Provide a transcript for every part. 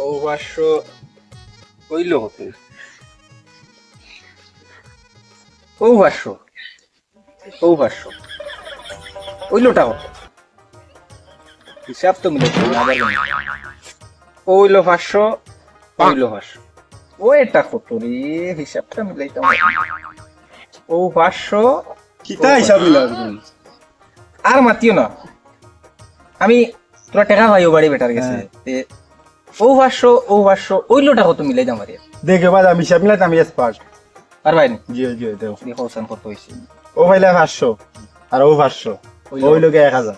ও কইল ও ও ওইলোটা হিসাব তো মিলে ওইলো ওইলো ও এটা কত রে? হিসাবটা। ও কিতা হিসাব তুমি আর মাতিও না। আমি তোরা টাকা ভাই ও বাড়ি বেটার গেছে ও পাঁচশো ও পাঁচশো ওইলোটা কত মিলাই দাম আরে দেখে বাদ আমি হিসাব মিলাইতে আমি এক্সপার্ট আর ভাই জিও দেও দেখো। সান কত হয়েছে ও ভাইলে পাঁচশো আর ও পাঁচশো ওই লোকে এক হাজার।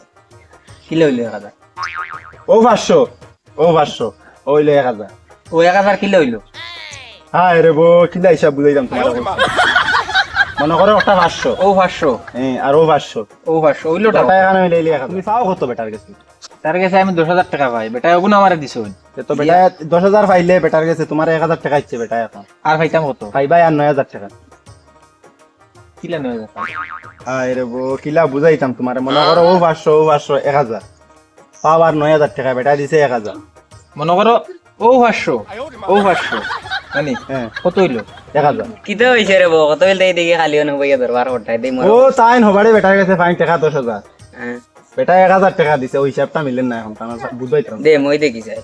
কিলো হইল এক হাজার? ও পাঁচশো ও পাঁচশো ওই এক হাজার। ও এক হাজার কিলো হইল? হ্যাঁ রে বো কিলা হিসাব বুঝাইতাম তোমার মনে করো ওটা পাঁচশো। ও পাঁচশো। হ্যাঁ আর ও পাঁচশো। ও পাঁচশো ওইলোটা ওটা এখানে মিলাইলে এক হাজার। তুমি পাও কত বেটার কাছে? তার কাছে আমি দশ হাজার টাকা পাই বেটা ওগুলো আমার দিছো। তো বেটা দশ হাজার পাইলে বেটার কাছে তোমার এক হাজার টাকা ইচ্ছে বেটা এখন আর পাইতাম কত পাইবাই আর নয় হাজার টাকা। কিলা নয় হাজার টাকা। হ্যাঁ রে বো কিলা বুঝাইতাম তোমার মনে করো ও পাঁচশো ও পাঁচশো এক হাজার পাও আর নয় হাজার টাকা বেটা দিছে এক হাজার মনে করো ও পাঁচশো ও পাঁচশো। জানি হ্যাঁ কত হইল এক হাজার কিতা হইছে রে বউ কত বেল দেখি খালি অনু বইয়া দরবার হটাই দেই ও তাই হবারে বেটার কাছে ফাইন টাকা দশ হাজার হ্যাঁ। বেটা এক হাজার টাকা দিছে ওই হিসাবটা মিলেন না এখন বুঝাইতাম দে মই দেখি যাই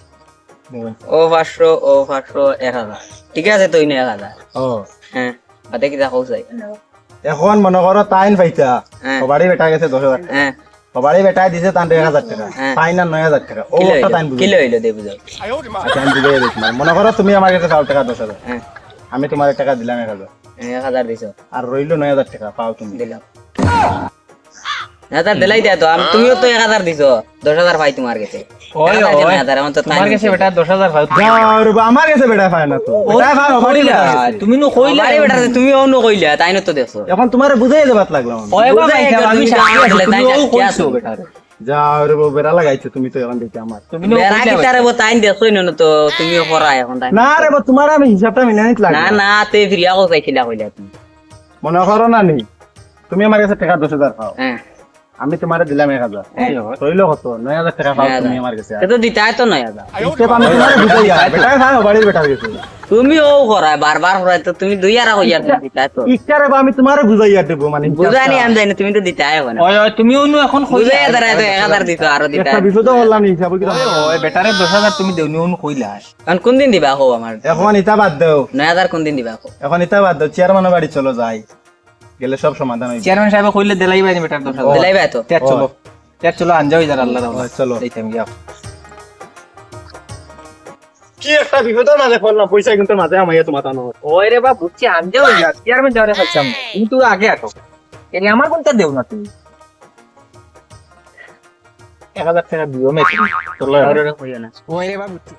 ও পাঁচশো ও পাঁচশো এক হাজার ঠিক আছে তুই নে এক হাজার ও হ্যাঁ চাই এখন মনে করো তাইন পাইতা। হবারে বেটা গেছে দশ হাজার টাকা। হ্যাঁ হবারে বেটাই দিছে তান এক হাজার টাকা। ফাইন আর নয় হাজার টাকা। ও একটা হইল তাইন কিলো হইল দে বুঝাও আচ্ছা আমি মনে করো তুমি আমার কাছে পাও টাকা দশ হাজার আমি তোমার টাকা দিলাম এক হাজার এক হাজার দিছ। আর রইল নয় হাজার টাকা পাও তুমি। দিলাম হাজার দিলাই দিয়া তো তুমিও তো এক হাজার দিছ। দশ হাজার পাই তোমার কাছে। ওই, ওই। তো তোমার কাছে বেটা যাও আমার কাছে বেটা পায় না তো। বেটা কইলা তুমি নো কইলা কইলা বেটা তুমি কইলা তাই না তো দেখছ? এখন তোমার বুঝাই দেবাত লাগলাম ওই বাবা বুঝাই এটা তো, আমি তুমি সাথে সাথে আসলে, আসলে, তাই তুমিও সাথে কইছো আসো। বেটারে। যাও রে বেড়া লাগাইছো তুমি তো এখন দেখি আমার। তুমি নো বেড়া কইলা কি তারে বউ তাই দেখছোই না তো তুমিও করা এখন তাই না রে তোমার আমি হিসাবটা না না তুই ফিরিয়া কইলা তুমি। মনে করো না নি তুমি আমার কাছে টাকা দশ হাজার পাও। হ্যাঁ। আমি তোমার দিলাম এক হাজার। হ্যাঁ। রইল কত? নয় হাজার টাকা পাও তুমি আমার কাছে। সে তো দিতাই তো নয় হাজার। আমি তোমার বাড়ির বেটার কাছে তুমিও করায় বারবার করায় তো তুমি দুই আর কইয়া দিতাই তো। ইচ্ছারে বা আমি তোমার বুঝাই আর মানে বুঝানি আমি জানি তুমি তো দিতাই হবে না। ওই ওই তুমিও নো এখন কইলা বুঝাই তো এক হাজার দিত আরও একটা বিপদ বললাম নি হিসাব কি ওই বেটারে দশ হাজার তুমি দেও নো কইলা। এখন কোন দিন দিবা হো আমার। এখন ইটা বাদ দাও। নয় হাজার কোন দিন দিবা এখন ইটা বাদ দাও চেয়ারম্যানের বাড়ি চলো যাই। গেলে সব সমাধান হইবে চেয়ারম্যান সাহেব কইলে দিলাই বাইনি বেটার দশ হাজার দিলাই ভাই তো? ত্যাগ চলো। ত্যাগ চলো আনজাও ইজার আল্লাহ ওই, চলো। এইতাম গিয়া কি একটা বিপদের মাঝে পড়লাম পয়সা কিন্তু মাঝে আমাইয়া তোমার টানো ওই রে বা বুঝছি আনজাও ইজার চেয়ারম্যান যাওয়ারে খাচ্ছাম কিন্তু আগে আটো এর আমার কোনটা দেও না তুমি? এক হাজার টাকা দিও মে না। ওই রে বা বুঝছি।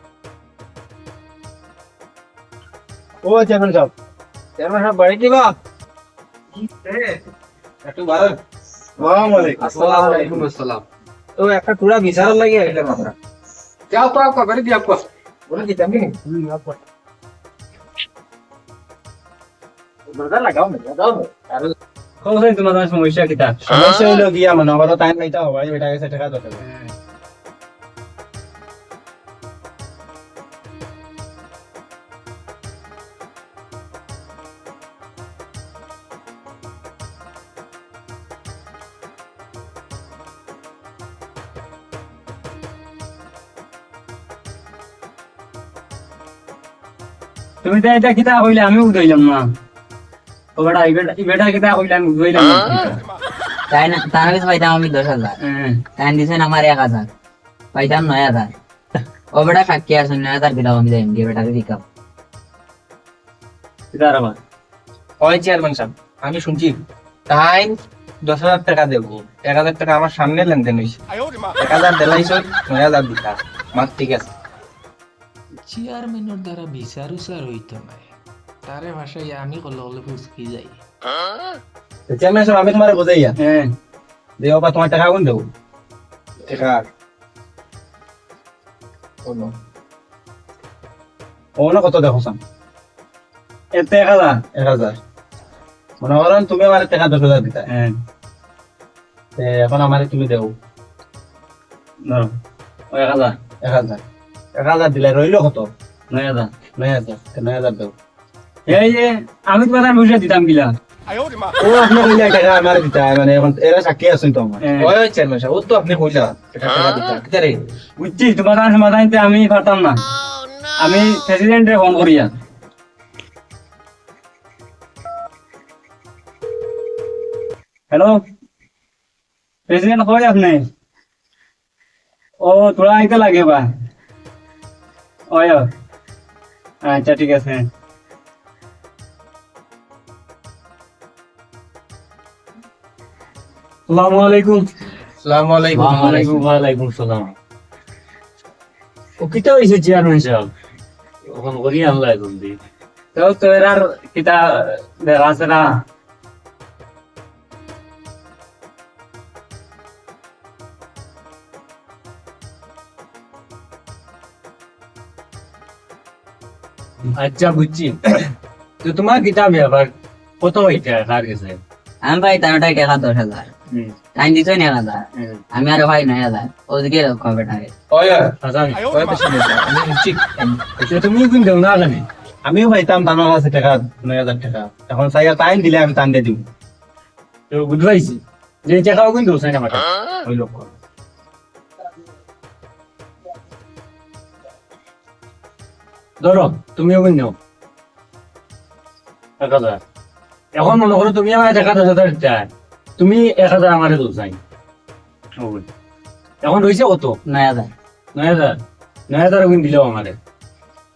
ও চেয়ারম্যান সাহেব। চেয়ারম্যান সাহেব বাড়ি দিবা একটু ভালো আসসালামু আলাইকুম। আসসালামু আলাইকুম আসসালাম তো একটা টুরা বিচার লাগে আইলাম আমরা যাও তো আপকা করে দিয়া আপকা বলে দিতাম কি? দরকার লাগাও না লাগাও আর কোন সমস্যা কিটা সমস্যা হইল গিয়া মনে করো টাইম পাইতা হবা বেটা গেছে টাকা দশ তুমি তো এটা কিতা কইলে আমি উদইলাম না। ও বেটা এই বেটা কিতা কইলে আমি উদইলাম না। তাই না তার কাছে পাইতাম আমি দশ হাজার তাই দিছেন আমার এক হাজার পাইতাম নয় হাজার ও বেটা সাক্ষী আছে নয় হাজার দিলাম আমি যাই গিয়ে বেটাকে দিকাম ওই চেয়ারম্যান সাহেব আমি শুনছি। টাইম দশ হাজার টাকা দেবো। এক হাজার টাকা আমার সামনে লেনদেন হয়েছে এক হাজার দিলাইছ নয় হাজার দিতা মাত ঠিক আছে। চেয়ারম্যানের দ্বারা বিচার উচার হইতো নাই তারে ভাষায় আমি কলে কলে ফুসকি যাই। চেয়ারম্যান সাহেব আমি তোমার বুঝাইয়া হ্যাঁ। দেও বা তোমার টাকা কোন দেবো? টাকা ও না কত দেখো সাম। এতে এক হাজার এক হাজার। মনে করো তুমি আমার টাকা দশ হাজার দিতা। হ্যাঁ। এখন আমার তুমি দেও। ও এক হাজার এক হাজার। এক হাজার দিলে রইল কত? নয় হাজার নয় হাজার নয় হাজার দাও এই যে আমি তোমার পয়সা দিতাম কিলা ও আপনি কইলে টাকা আমার দিতা মানে এখন এরা সাক্ষী আছেন তো আমার। হ্যাঁ। ওই চেয়ারম্যান সাহেব ও তো আপনি কইলা টাকা দিতা কিতা বুঝছি তোমার সমাধান দিতে আমি পারতাম না। আমি প্রেসিডেন্টে ফোন করিয়া হ্যালো প্রেসিডেন্ট কই আপনি? ও তোরা আইতে লাগে বা আচ্ছা ঠিক আছে। আসসালামু আলাইকুম। আসসালামু আলাইকুম ওয়ালাইকুম ওয়ালাইকুম সালাম। ও কিতা হইছে চেয়ারম্যান সাহেব? ওখান করি আল্লাহ জলদি তো তো এরার কিতা দেখা আছে আচ্ছা বুঝছি। তো তোমার কিতাব ব্যাপার কত হইতে কার কাছে আমি ভাই তার ওটাই টাকা দশ হাজার। টাইম দিত না হাজার। আমি আরও ভাই নয় হাজার। ওদিকে কবে টাকা ওই হাসান ওই বেশি নেই আমি শুনছি তো তুমি কোন দেও না জানি? আমিও পাইতাম তানোর কাছে টাকা নয় হাজার টাকা। এখন চাইয়া টাইম দিলে আমি টান দিয়ে দিব তো বুঝবাইছি। যে টাকাও কিন্তু চাই ধরো তুমিও কিন্তু এক হাজার। এখন মনে করো তুমি আমার এক হাজার হাজার চাই তুমি এক হাজার আমার দু চাই এখন রয়েছে কত? নয় হাজার। নয় হাজার? নয় হাজার কিন্তু দিলেও আমারে।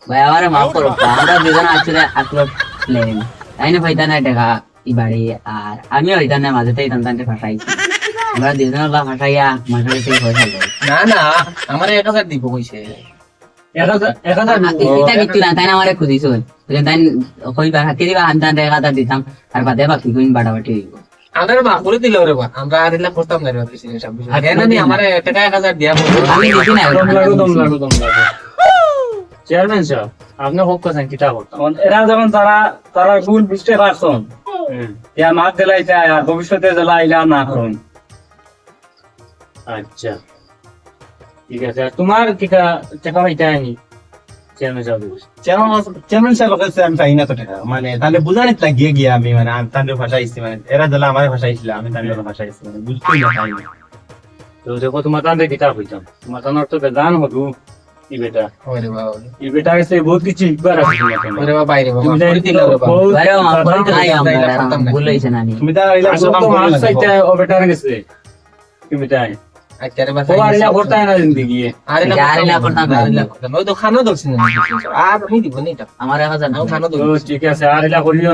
ভাই আমার মাফ করো আমরা দুজন আসলে আসলো প্লেন তাই না ভাইতা না টাকা বাড়ি আর আমিও হইতা না মাঝেতে ইতান তানতে ফাঁসাইছি আমরা দুজনের বা ফাঁসাইয়া মাঝে না না আমার এক হাজার দিব কইছে। এটা কিচ্ছু না তাই না আমার খুঁজিছ। তাই কই বা হাতে দিবা তানতে এক হাজার দিতাম আর বাদে বাকি কইন বাড়াবাটি হইব আমাদের মা করে দিল রে আমরা আর এলা করতাম না রে প্রেসিডেন্ট সাহেব নি আমার টাকা এক হাজার দিয়া আমি দিছি না দম লাগো দম লাগো দম লাগো চেয়ারম্যান সাহেব আপনি হোক কথা কিতা করতাম এরা যখন তারা তারা ভুল বুঝতে পারছেন ইয়া মাছ দিলাইতে আয়া ভবিষ্যতে জ্বালাইলা না করুন আচ্ছা। ঠিক আছে আর তোমার কিটা টাকা পাইতে আনি চেয়ারম্যান সাহেব চেয়ারম্যান সাহেবের কাছে আমি চাই না তো টাকা। মানে তাহলে বুঝানিত লাগিয়ে গিয়ে আমি মানে আমি তাদের ভাষাইছি মানে এরা দিলে আমার ভাষাইছিল আমি তাদের ভাষাইছি মানে বুঝতেই না পাইনি তো দেখো তোমার তান্তে কিতা হইতাম। তোমার তানোর তো বেদান হবু ই বেটা। ওরে বাবা ই বেটা বহুত কিছু ইকবার আছে ওরে বাবা বাইরে বাবা তুমি বাবা নাই আমরা তো মাছ চাইতে ও গেছে। আর ইলা করতে না জিন্দগি আর এলা আর এলা করতাম না, আর এলা করতাম ওই তো খানো দলছিস না আর আমি দিব না এটা আমার এক হাজার আমি খানো তো দলছি ঠিক আছে আর ইলা করিও